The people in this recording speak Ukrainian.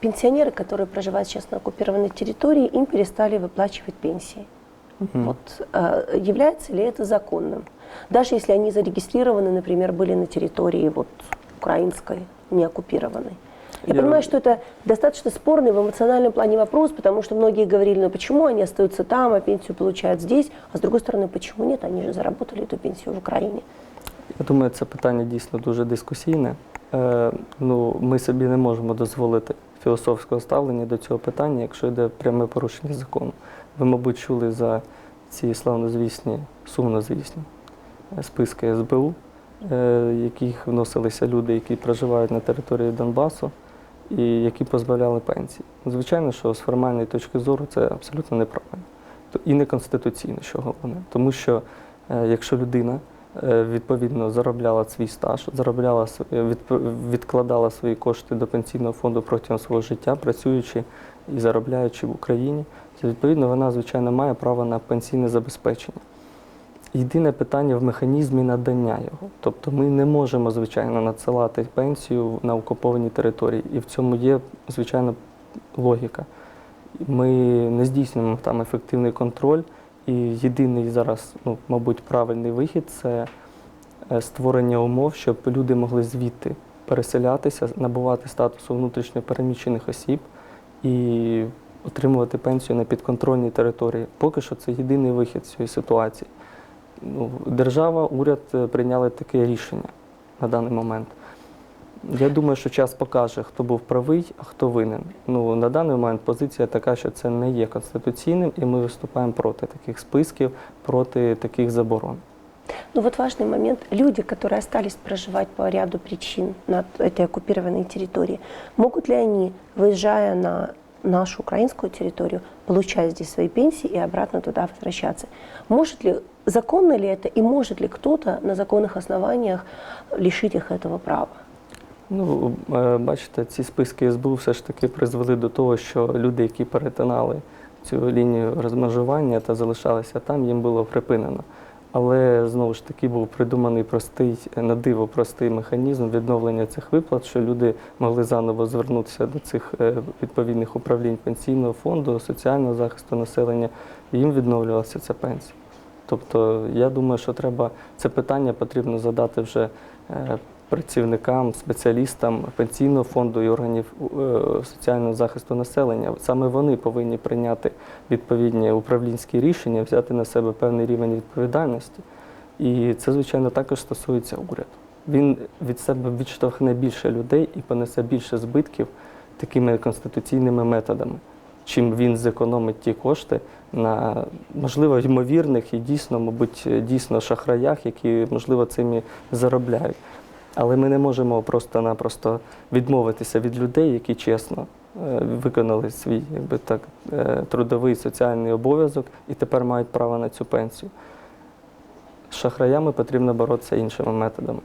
Пенсионеры, которые проживают сейчас на оккупированной территории, им перестали выплачивать пенсии. Вот, э, является ли это законным? Даже если они зарегистрированы, например, были на территории вот, украинской, не оккупированной. Я, Я- понимаю, что это достаточно спорный в эмоциональном плане вопрос, потому что многие говорили, ну почему они остаются там, а пенсию получают здесь, а с другой стороны, почему нет, они же заработали эту пенсию в Украине. Я думаю, це питання дійсно дуже дискусійне. Е, ну, ми собі не можемо дозволити філософського ставлення до цього питання, якщо йде пряме порушення закону. Ви, мабуть, чули за ці славнозвісні, сумнозвісні е, списки СБУ, е, яких вносилися люди, які проживають на території Донбасу і які позбавляли пенсії. Звичайно, що з формальної точки зору це абсолютно неправильно. І неконституційно, що головне. Тому що е, якщо людина відповідно заробляла свій стаж, заробляла відкладала свої кошти до пенсійного фонду протягом свого життя, працюючи і заробляючи в Україні, відповідно вона, звичайно, має право на пенсійне забезпечення. Єдине питання в механізмі надання його. Тобто ми не можемо, звичайно, надсилати пенсію на окуповані території. І в цьому є, звичайно, логіка. Ми не здійснюємо там ефективний контроль. І єдиний зараз, ну, мабуть, правильний вихід це е, створення умов, щоб люди могли звідти переселятися, набувати статусу внутрішньо переміщених осіб і отримувати пенсію на підконтрольній території. Поки що це єдиний вихід з цієї ситуації. Ну, держава, уряд е, прийняли таке рішення на даний момент. Я думаю, що час покаже, хто був правий, а хто винен. Ну, на даний момент позиція така, що це не є конституційним, і ми виступаємо проти таких списків, проти таких заборон. Ну вот важный момент. Люди, которые остались проживать по ряду причин на этой оккупированной территории, могут ли они, выезжая на нашу украинскую территорию, получать здесь свои пенсии и обратно туда возвращаться? Может ли, законно ли это и может ли кто-то на законных основаниях лишить их этого права? Ну, е, бачите, ці списки СБУ все ж таки призвели до того, що люди, які перетинали цю лінію розмежування та залишалися там, їм було припинено. Але знову ж таки був придуманий простий на диво простий механізм відновлення цих виплат, що люди могли заново звернутися до цих е, відповідних управлінь пенсійного фонду, соціального захисту населення, і їм відновлювалася ця пенсія. Тобто, я думаю, що треба це питання потрібно задати вже е, працівникам, спеціалістам пенсійного фонду і органів е, соціального захисту населення. Саме вони повинні прийняти відповідні управлінські рішення, взяти на себе певний рівень відповідальності. І це, звичайно, також стосується уряду. Він від себе відштовхне більше людей і понесе більше збитків такими конституційними методами, чим він зекономить ті кошти на можливо ймовірних і дійсно, мабуть, дійсно шахраях, які можливо цим заробляють. Але ми не можемо просто-напросто відмовитися від людей, які чесно е, виконали свій якби так, е, трудовий соціальний обов'язок і тепер мають право на цю пенсію. З шахраями потрібно боротися іншими методами.